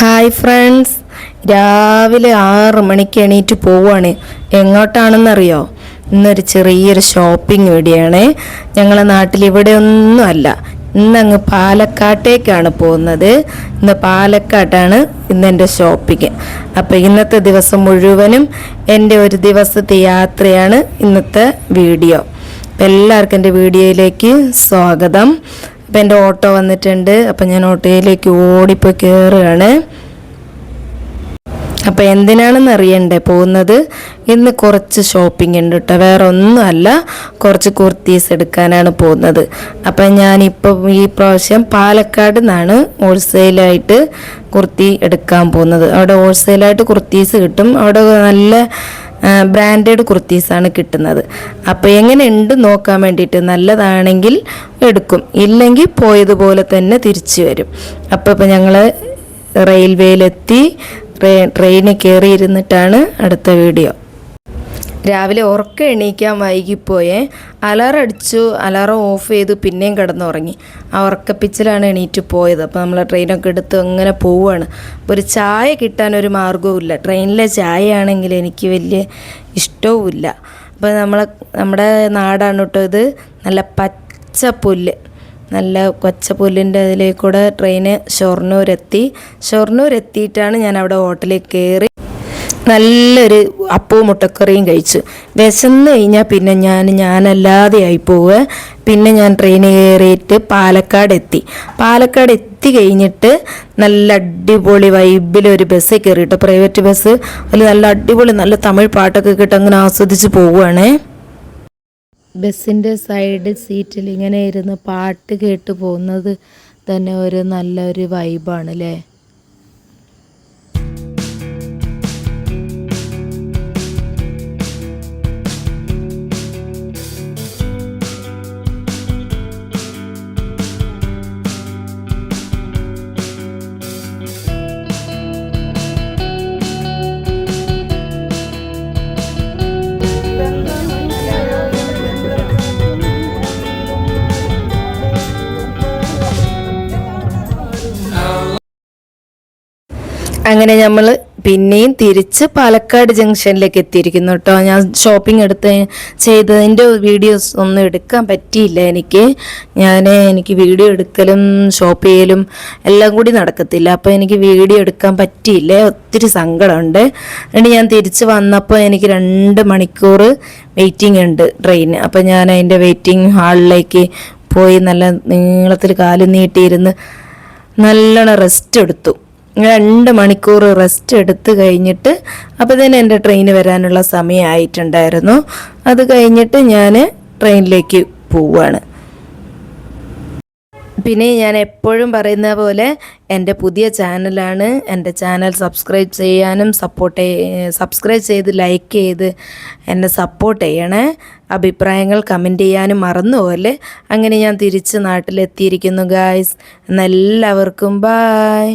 Hi friends രാവിലെ ആറ് മണിക്ക് എണീറ്റ് പോവാണ്. എങ്ങോട്ടാണെന്നറിയോ? ഇന്നൊരു ചെറിയൊരു ഷോപ്പിംഗ് വീഡിയോയാണ് ഞങ്ങളെ നാട്ടിൽ ഇവിടെ ഒന്നുമല്ല. ഇന്നങ്ങ് പാലക്കാട്ടേക്കാണ് പോകുന്നത്. ഇന്ന് പാലക്കാട്ടാണ് ഇന്ന് എന്റെ ഷോപ്പിംഗ് അപ്പോൾ ഇന്നത്തെ ദിവസം മുഴുവനും എന്റെ ഒരു ദിവസത്തെ യാത്രയാണ് ഇന്നത്തെ വീഡിയോ. എല്ലാവർക്കും എന്റെ വീഡിയോയിലേക്ക് സ്വാഗതം. അപ്പം എന്റെ ഓട്ടോ വന്നിട്ടുണ്ട്. അപ്പം ഞാൻ ഓട്ടോയിലേക്ക് ഓടിപ്പോയി കയറുകയാണ്. അപ്പം എന്തിനാണെന്ന് അറിയണ്ടേ? പോകുന്നത് ഇന്ന് കുറച്ച് ഷോപ്പിംഗ് ഉണ്ട് കേട്ടോ. വേറെ ഒന്നും അല്ല. കുറച്ച് കുർത്തീസ് എടുക്കാനാണ് പോകുന്നത്. അപ്പം ഞാനിപ്പം ഈ പ്രാവശ്യം പാലക്കാട് നിന്നാണ് ഹോൾസെയിലായിട്ട് കുർത്തി എടുക്കാൻ പോകുന്നത്. അവിടെ ഹോൾസെയിലായിട്ട് കുർത്തീസ് കിട്ടും. അവിടെ നല്ല ബ്രാൻഡഡ് കുർത്തീസാണ് കിട്ടുന്നത്. അപ്പോൾ എങ്ങനെ ഉണ്ട് നോക്കാൻ വേണ്ടിയിട്ട് നല്ലതാണെങ്കിൽ എടുക്കും. ഇല്ലെങ്കിൽ പോയതുപോലെ തന്നെ തിരിച്ചു വരും. അപ്പോൾ ഇപ്പോൾ ഞങ്ങൾ റെയിൽവേയിലെത്തി ട്രെയിനിൽ കയറിയിരുന്നിട്ടാണ് അടുത്ത വീഡിയോ രാവിലെ ഉറക്കം എണീക്കാൻ വൈകിപ്പോയേ. അലാറം അടിച്ചു അലാറം ഓഫ് ചെയ്തു പിന്നെയും കിടന്നുറങ്ങി. ആ ഉറക്കപ്പിച്ചിലാണ് എണീറ്റ് പോയത്. അപ്പോൾ നമ്മൾ ട്രെയിനൊക്കെ എടുത്ത് അങ്ങനെ പോവുകയാണ് അപ്പോൾ ഒരു ചായ കിട്ടാൻ ഒരു മാർഗവുമില്ല ട്രെയിനിലെ ചായ ആണെങ്കിൽ എനിക്ക് വലിയ ഇഷ്ടവുമില്ല അപ്പോൾ നമ്മളെ നമ്മുടെ നാടാണ് കേട്ടോ ഇത്. നല്ല പച്ച പുല്ല്. നല്ല കൊച്ച പുല്ലിന്റെ അതിലേക്കൂടെ ട്രെയിന് ഷൊർണൂരെത്തി. ഷൊർണൂരെത്തിയിട്ടാണ് ഞാൻ അവിടെ ഹോട്ടലിൽ കയറി നല്ലൊരു അപ്പവും മുട്ടക്കറിയും കഴിച്ച്. വിശന്ന് കഴിഞ്ഞാൽ പിന്നെ ഞാൻ ഞാനല്ലാതെ ആയി പോവുക. പിന്നെ ഞാൻ ട്രെയിൻ കയറിയിട്ട് പാലക്കാട് എത്തി. പാലക്കാട് എത്തി കഴിഞ്ഞിട്ട് നല്ല അടിപൊളി വൈബിലൊരു ബസ്സിൽ കയറിയിട്ട് പ്രൈവറ്റ് ബസ് അതിൽ നല്ല അടിപൊളി നല്ല തമിഴ് പാട്ടൊക്കെ കേട്ട് അങ്ങനെ ആസ്വദിച്ച് പോവുകയാണേ ബസ്സിന്റെ സൈഡ് സീറ്റിൽ ഇങ്ങനെ ഇരുന്ന് പാട്ട് കേട്ട് പോകുന്നത് തന്നെ ഒരു നല്ലൊരു വൈബാണ് അല്ലേ അങ്ങനെ നമ്മൾ പിന്നെയും തിരിച്ച് പാലക്കാട് ജംഗ്ഷനിലേക്ക് എത്തിയിരിക്കുന്നു കേട്ടോ ഞാൻ ഷോപ്പിംഗ് എടുത്ത് ചെയ്തതിന്റെ വീഡിയോസ് ഒന്നും എടുക്കാൻ പറ്റിയില്ല എനിക്ക്. ഞാൻ എനിക്ക് വീഡിയോ എടുക്കലും ഷോപ്പ് ചെയ്യലും എല്ലാം കൂടി നടക്കത്തില്ല. അപ്പോൾ എനിക്ക് വീഡിയോ എടുക്കാൻ പറ്റിയില്ല. ഒത്തിരി സങ്കടമുണ്ട്. എന്നിട്ട് ഞാൻ തിരിച്ച് വന്നപ്പോൾ എനിക്ക് രണ്ട് മണിക്കൂർ വെയിറ്റിംഗ് ഉണ്ട് ട്രെയിന് അപ്പോൾ ഞാൻ അതിന്റെ വെയിറ്റിംഗ് ഹാളിലേക്ക് പോയി നല്ല നീളത്തിൽ കാൽ നീട്ടിയിരുന്ന് നല്ലോണം റെസ്റ്റ് എടുത്തു. രണ്ട് മണിക്കൂർ റെസ്റ്റ് എടുത്തു കഴിഞ്ഞിട്ട് അപ്പോൾ തന്നെ എന്റെ ട്രെയിൻ വരാനുള്ള സമയമായിട്ടുണ്ടായിരുന്നു. അത് കഴിഞ്ഞിട്ട് ഞാൻ ട്രെയിനിലേക്ക് പോവുകയാണ് പിന്നെ ഞാൻ എപ്പോഴും പറയുന്ന പോലെ എന്റെ പുതിയ ചാനലാണ്. എന്റെ ചാനൽ സബ്സ്ക്രൈബ് ചെയ്യാനും സപ്പോർട്ട് സബ്സ്ക്രൈബ് ചെയ്ത് ലൈക്ക് ചെയ്ത് എന്നെ സപ്പോർട്ട് ചെയ്യണേ. അഭിപ്രായങ്ങൾ കമന്റ് ചെയ്യാനും മറന്നു പോലെ അങ്ങനെ ഞാൻ തിരിച്ച് നാട്ടിലെത്തിയിരിക്കുന്നു ഗായ്സ് എന്നെല്ലാവർക്കും ബായ്